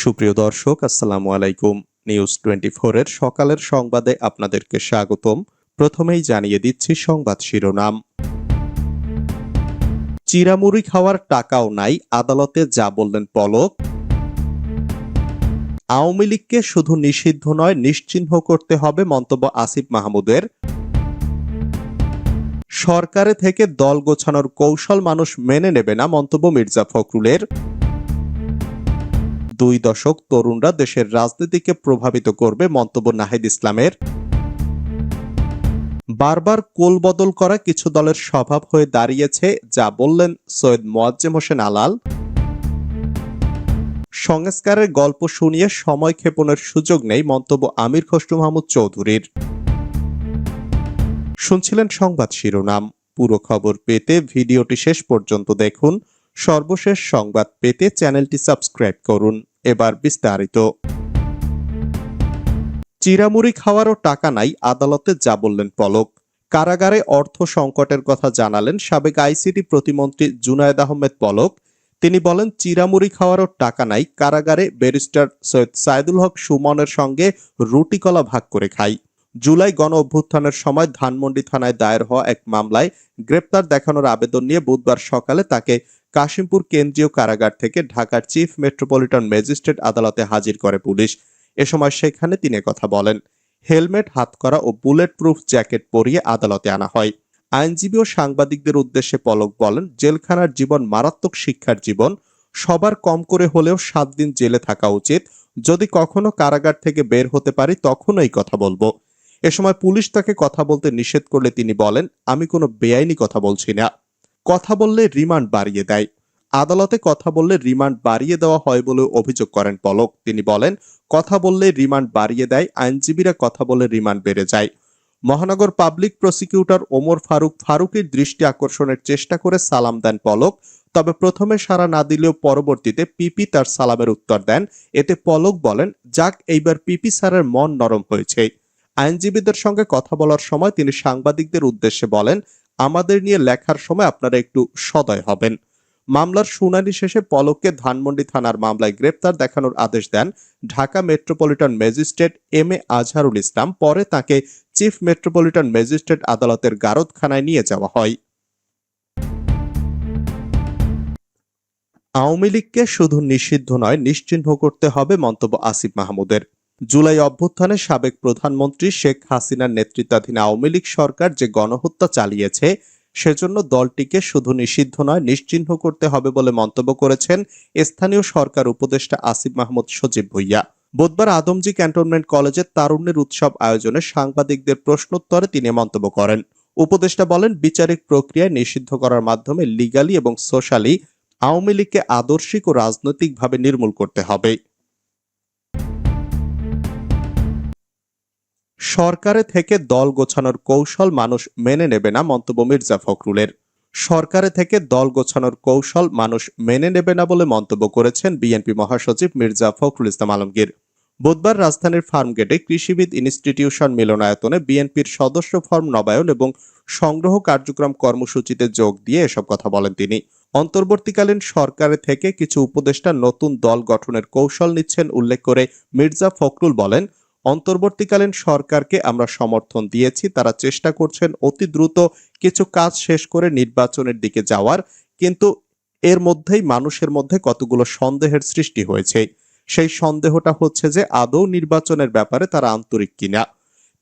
সুপ্রিয় দর্শক, আসসালামু আলাইকুম। নিউজ টোয়েন্টি এর সকালের সংবাদে আপনাদেরকে স্বাগতম। প্রথমেই জানিয়ে দিচ্ছি সংবাদ শিরোনাম। চিরামুড়ি খাওয়ার টাকাও নাই, আদালতে যা বললেন পলক। আওয়ামী লীগকে শুধু নিষিদ্ধ নয়, নিশ্চিহ্ন করতে হবে মন্তব্য আসিফ মাহমুদের। সরকারে থেকে দল গোছানোর কৌশল মানুষ মেনে নেবে না মন্তব্য মির্জা ফখরুলের। দুই দশক তরুণরা দেশের রাজনীতিকে প্রভাবিত করবে, মন্তব্য নাহিদ ইসলামের। বারবার কোল বদল করা কিছু দলের স্বভাব হয়ে দাঁড়িয়েছে, যা বললেন সৈয়দ মোয়াজ্জেম হোসেন আলাল। সংস্কারের গল্প শুনিয়ে সময় ক্ষেপণের সুযোগ নেই মন্তব্য আমির খসরু মাহমুদ চৌধুরীর। শুনছিলেন সংবাদ শিরোনাম। পুরো খবর পেতে ভিডিওটি শেষ পর্যন্ত দেখুন। সর্বশেষ সংবাদ পেতে চ্যানেলটি সাবস্ক্রাইব করুন। এবার বিস্তারিত। চিরামুড়ি খাওয়ারও টাকা নাই, আদালতে যা বললেন পলক। কারাগারে অর্থ সংকটের কথা জানালেন সাবেক আইসিটি প্রতিমন্ত্রী জুনায়েদ আহমেদ পলক। তিনি বলেন, চিরামুড়ি খাওয়ারও টাকা নাই, কারাগারে ব্যারিস্টার সৈয়দ সাইদুল হক সুমনের সঙ্গে রুটি কলা ভাগ করে খাই। জুলাই গণ অভ্যুত্থানের সময় ধানমন্ডি থানায় দায়ের হওয়া এক মামলায় গ্রেপ্তার দেখানোর আবেদন নিয়ে বুধবার সকালে তাকে কাশিমপুর কেন্দ্রীয় কারাগার থেকে ঢাকার চিফ মেট্রোপলিটন ম্যাজিস্ট্রেট আদালতে হাজির করে পুলিশ। এ সময় সেখানে তিনি কথা বলেন, হেলমেট, হাতকড়া ও বুলেট প্রুফ জ্যাকেট পরিয়ে আদালতে আনা হয়। আইনজীবী ও সাংবাদিকদের উদ্দেশ্যে পলক বলেন, জেলখানার জীবন মারাত্মক শিক্ষার জীবন, সবার কম করে হলেও সাত দিন জেলে থাকা উচিত। যদি কখনো কারাগার থেকে বের হতে পারি তখন এই কথা বলব। এ সময় পুলিশ তাকে কথা বলতে নিষেধ করলে তিনি বলেন, আমি কোনো বেআইনি কথা বলছি না। কথা বললে রিমান্ড বাড়িয়ে দেয়। আদালতে কথা বললে রিমান্ড বাড়িয়ে দেওয়া হয় বলে অভিযোগ করেন পলক। তিনি বলেন, কথা বললে রিমান্ড বাড়িয়ে দেয়, আইনজীবীরা কথা বলে রিমান্ড বেড়ে যায়। মহানগর পাবলিক প্রসিকিউটর ওমর ফারুক ফারুকের দৃষ্টি আকর্ষণের চেষ্টা করে সালাম দেন পলক, তবে প্রথমে সারা না দিলেও পরবর্তীতে পিপি তার সালামের উত্তর দেন। এতে পলক বলেন, যাক, এইবার পিপি স্যারের মন নরম হয়েছে। আইনজীবীদের সঙ্গে কথা বলার সময় তিনি সাংবাদিকদের উদ্দেশ্যে বলেন আমাদের নিয়ে লেখার সময় আপনারা একটু সদয় হবেন। মামলার শুনানি শেষে পলককে ধানমন্ডি থানার মামলায় গ্রেপ্তার দেখানোর আদেশ দেন Dhaka metropolitan magistrate M A Azharul Islam. পরে তাকে চিফ মেট্রোপলিটন ম্যাজিস্ট্রেট আদালতের গারদখানায় নিয়ে যাওয়া হয়। আওয়ামী লীগকে শুধু নিষিদ্ধ নয়, নিশ্চিহ্ন করতে হবে মন্তব্য আসিফ মাহমুদের। জুলাই অভ্যুত্থানে সাবেক প্রধানমন্ত্রী শেখ হাসিনার নেতৃত্বাধীন আওয়ামী লীগ সরকার যে গণহত্যা চালিয়েছে, সেজন্য দলটিকে শুধু নিষিদ্ধ নয়, নিশ্চিহ্ন করতে হবে বলে মন্তব্য করেছেন স্থানীয় সরকার উপদেষ্টা আসিফ মাহমুদ সজীব ভুইয়া। বুধবার আদমজি ক্যান্টনমেন্ট কলেজের তারুণ্যের উৎসব আয়োজনে সাংবাদিকদের প্রশ্নোত্তরে তিনি মন্তব্য করেন। উপদেষ্টা বলেন, বিচারিক প্রক্রিয়ায় নিষিদ্ধ করার মাধ্যমে লিগালি এবং সোশ্যালি আওয়ামী লীগকে আদর্শিক ও রাজনৈতিকভাবে নির্মূল করতে হবে। সরকারে থেকে দল গোছানোর কৌশল মানুষ মেনে নেবে না মন্তব্য মির্জা ফখরুলের। সরকারে থেকে দল গোছানোর কৌশল মানুষ মেনে নেবে না বলে মন্তব্য করেছেন বিএনপি মহাসচিব মির্জা ফখরুল ইসলাম আলমগীর। বুধবার রাজধানীর ফার্মগেটে কৃষিবিদ ইনস্টিটিউশন মিলনায়তনে বিএনপির সদস্য ফর্ম নবায়ন এবং সংগ্রহ কার্যক্রম কর্মসূচিতে যোগ দিয়ে এসব কথা বলেন তিনি। অন্তর্বর্তীকালীন সরকারে থেকে কিছু উপদেষ্টা নতুন দল গঠনের কৌশল নিচ্ছেন উল্লেখ করে মির্জা ফখরুল বলেন অন্তর্বর্তীকালীন সরকারকে আমরা সমর্থন দিয়েছি। তারা চেষ্টা করছেন অতি দ্রুত কিছু কাজ শেষ করে নির্বাচনের দিকে যাওয়ার। কিন্তু এর মধ্যেই মানুষের মধ্যে কতগুলো সন্দেহের সৃষ্টি হয়েছে। সেই সন্দেহটা হচ্ছে যে আদৌ নির্বাচনের ব্যাপারে তারা আন্তরিক কিনা।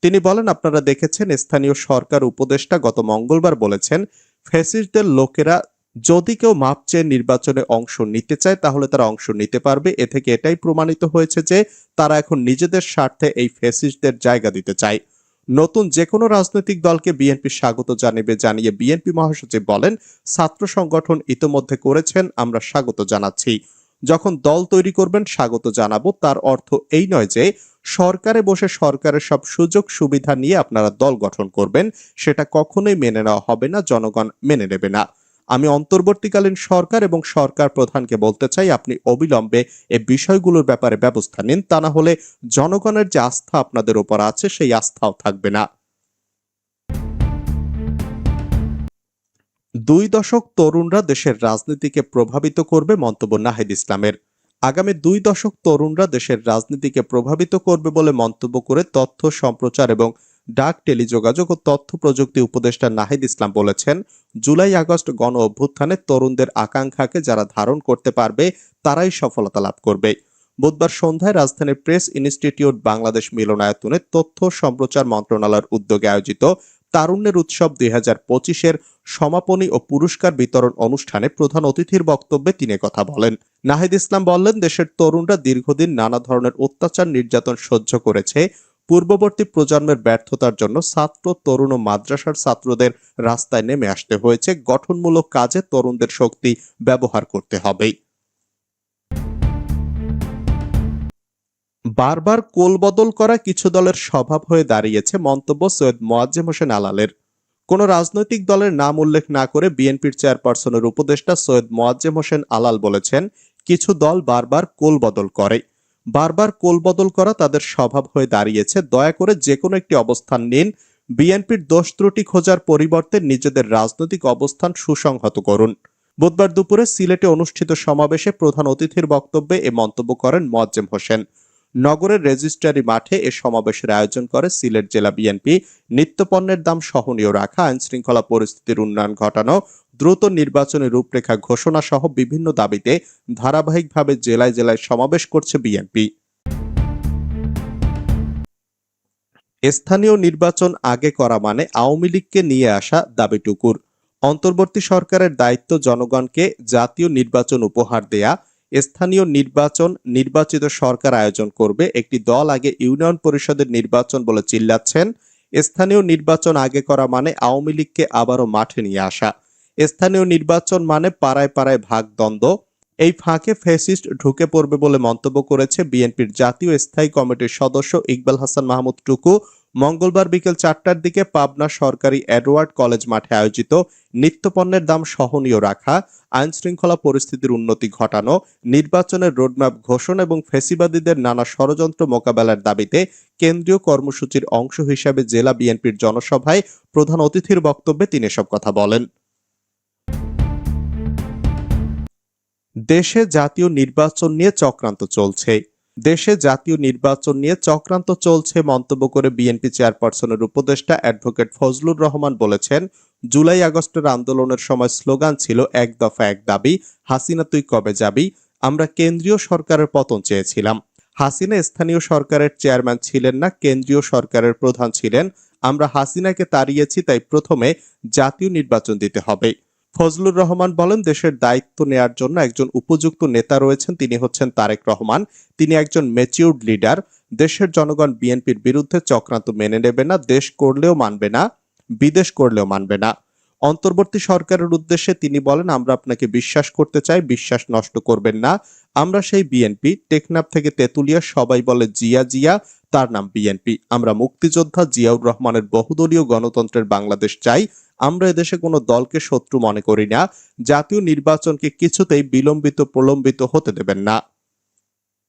তিনি বলেন, আপনারা দেখেছেন, স্থানীয় সরকার উপদেষ্টা গত মঙ্গলবার বলেছেন, ফ্যাসিস্টদের লোকেরা যদি কেউ মাপ চেয়ে নির্বাচনে অংশ নিতে চায়, তাহলে তারা অংশ নিতে পারবে। এ থেকে এটাই প্রমাণিত হয়েছে যে তারা এখন নিজেদের স্বার্থে এই ফেসিস্টদের জায়গা দিতে চায়। নতুন যে কোনো রাজনৈতিক দলকে বিএনপি স্বাগত জানিবে জানিয়ে বিএনপি মহাসচিব বলেন, ছাত্র সংগঠন ইতোমধ্যে করেছেন, আমরা স্বাগত জানাচ্ছি। যখন দল তৈরি করবেন, স্বাগত জানাব। তার অর্থ এই নয় যে সরকারে বসে সরকারের সব সুযোগ সুবিধা নিয়ে আপনারা দল গঠন করবেন, সেটা কখনোই মেনে নেওয়া হবে না, জনগণ মেনে নেবে না। আমি অন্তর্বর্তীকালীন সরকার এবং সরকার প্রধানকে বলতে চাই, আপনি অবিলম্বে এই বিষয়গুলোর ব্যাপারে ব্যবস্থা নিন। তা না হলে জনগণের যে আস্থা আপনাদের উপর আছে, সেই আস্থাও থাকবে না। দুই দশক তরুণরা দেশের রাজনীতিকে প্রভাবিত করবে, মন্তব্য নাহিদ ইসলামের। আগামী দুই দশক তরুণরা দেশের রাজনীতিকে প্রভাবিত করবে বলে মন্তব্য করে তথ্য, সম্প্রচার এবং ডাক, টেলিযোগাযোগ ও তথ্য প্রযুক্তি উপদেষ্টা নাহিদ ইসলাম বলেছেন, জুলাই, আগস্ট গণ অভ্যুত্থানে তরুণদের আকাঙ্ক্ষাকে যারা ধারণ করতে পারবে, তারাই সফলতা লাভ করবে। বুধবার সন্ধ্যায় রাজধানীর প্রেস ইনস্টিটিউট বাংলাদেশ মিলনায়তনে তথ্য সম্প্রচার মন্ত্রণালয়ের উদ্যোগে আয়োজিত তারুণ্যের উৎসব দুই হাজার পঁচিশের সমাপনী ও পুরস্কার বিতরণ অনুষ্ঠানে প্রধান অতিথির বক্তব্যে তিনি কথা বলেন। নাহিদ ইসলাম বললেন, দেশের তরুণরা দীর্ঘদিন নানা ধরনের অত্যাচার, নির্যাতন সহ্য করেছে পূর্ববর্তী প্রজন্মের ব্যর্থতার জন্য ছাত্র, তরুণ ও মাদ্রাসার ছাত্রদের রাস্তায় নেমে আসতে হয়েছে। গঠনমূলক কাজে তরুণদের শক্তি ব্যবহার করতে হবে বারবার কোলবদল করা কিছু দলের স্বভাব হয়ে দাঁড়িয়েছে মন্তব্য সৈয়দ মোয়াজ্জেম হোসেন আলালের। কোন রাজনৈতিক দলের নাম উল্লেখ না করে বিএনপির চেয়ারপারসনের উপদেষ্টা সৈয়দ মোয়াজ্জেম হোসেন আলাল বলেছেন, কিছু দল বারবার কোলবদল করে। বারবার কোলবদল করা তাদের স্বভাব হয়ে দাঁড়িয়েছে। দয়া করে যে কোনো একটি অবস্থান নিন। বিএনপির দোষ ত্রুটি খোঁজার পরিবর্তে নিজেদের রাজনৈতিক অবস্থান সুসংহত করুন। বুধবার দুপুরে সিলেটে অনুষ্ঠিত সমাবেশে প্রধান অতিথির বক্তব্যে এ মন্তব্য করেন মোয়াজ্জেম হোসেন। নগরের রেজিস্ট্রারি মাঠে এ সমাবেশের আয়োজন করে সিলেট জেলা বিএনপি। নিত্যপণ্যের দাম সহনীয় রাখা আইন শৃঙ্খলা পরিস্থিতির উন্নয়ন ঘটানো দ্রুত নির্বাচনের রূপরেখা ঘোষণা সহ বিভিন্ন দাবিতে ধারাবাহিকভাবে জেলায় জেলায় সমাবেশ করছে বিএনপি। স্থানীয় নির্বাচন আগে করা মানে আওয়ামী লীগকে নিয়ে আসা দাবিটুকুর। অন্তর্বর্তী সরকারের দায়িত্ব জনগণকে জাতীয় নির্বাচন উপহার দেয়া, স্থানীয় নির্বাচন নির্বাচিত সরকার আয়োজন করবে, একটি দল আগে ইউনিয়ন পরিষদের নির্বাচন বলে চিল্লাচ্ছেন। স্থানীয় নির্বাচন আগে করা মানে আওয়ামী লীগকে আবারও মাঠে নিয়ে আসা। স্থানীয় নির্বাচন মানে পাড়ায় পাড়ায় ভাগ দ্বন্দ্ব। এই ফাঁকে ফেসিস্ট ঢুকে পড়বে বলে মন্তব্য করেছে বিএনপির জাতীয় স্থায়ী কমিটির সদস্য ইকবাল হাসান মাহমুদ টুকু। মঙ্গলবার বিকেল চারটার দিকে পাবনা সরকারি এডওয়ার্ড কলেজ মাঠে আয়োজিত নিত্যপণ্যের দাম সহনীয় রাখা আইন শৃঙ্খলা পরিস্থিতির উন্নতি ঘটানো, নির্বাচনের রোডম্যাপ ঘোষণা এবং ফেসিবাদীদের নানা ষড়যন্ত্র মোকাবেলার দাবিতে কেন্দ্রীয় কর্মসূচির অংশ হিসাবে জেলা বিএনপির জনসভায় প্রধান অতিথির বক্তব্যে তিনি এসব কথা বলেন। দেশে জাতীয় নির্বাচন নিয়ে চক্রান্ত চলছে। দেশে জাতীয় নির্বাচন নিয়ে চক্রান্ত চলছে মন্তব্য করে বিএনপি চেয়ারপারসনের উপদেষ্টা অ্যাডভোকেট ফজলুর রহমান বলেছেন, জুলাই আগস্টের আন্দোলনের সময় স্লোগান ছিল, এক দফা এক দাবি, হাসিনা তুই কবে যাবি? আমরা কেন্দ্রীয় সরকারের পতন চেয়েছিলাম। হাসিনা স্থানীয় সরকারের চেয়ারম্যান ছিলেন না, কেন্দ্রীয় সরকারের প্রধান ছিলেন। আমরা হাসিনাকে তাড়িয়েছি, তাই প্রথমে জাতীয় নির্বাচন দিতে হবে। ফজলুর রহমান বলেন, দেশের দায়িত্ব নেয়ার জন্য একজন উপযুক্ত নেতা রয়েছেন, তিনি হচ্ছেন তারেক রহমান। তিনি একজন ম্যাচিউরড লিডার দেশের জনগণ বিএনপির বিরুদ্ধে চক্রান্ত মেনে নেবে না, দেশ করলেও মানবে না, বিদেশ করলেও মানবে না। অন্তর্বর্তী সরকারের উদ্দেশ্যে তিনি বলেন, আমরা আপনাকে বিশ্বাস করতে চাই, বিশ্বাস নষ্ট করবেন না। আমরা সেই বিএনপি, টেকনাফ থেকে তেতুলিয়া, সবাই বলে জিয়া জিয়া, তার নাম বিএনপি। আমরা মুক্তিযোদ্ধা জিয়াউর রহমানের বহুদলীয় গণতন্ত্রের বাংলাদেশ চাই আমরা এদেশে কোনো দলকে শত্রু মনে করি না। জাতীয় নির্বাচনকে কিছুতেই বিলম্বিত প্রলম্বিত হতে দেবেন না।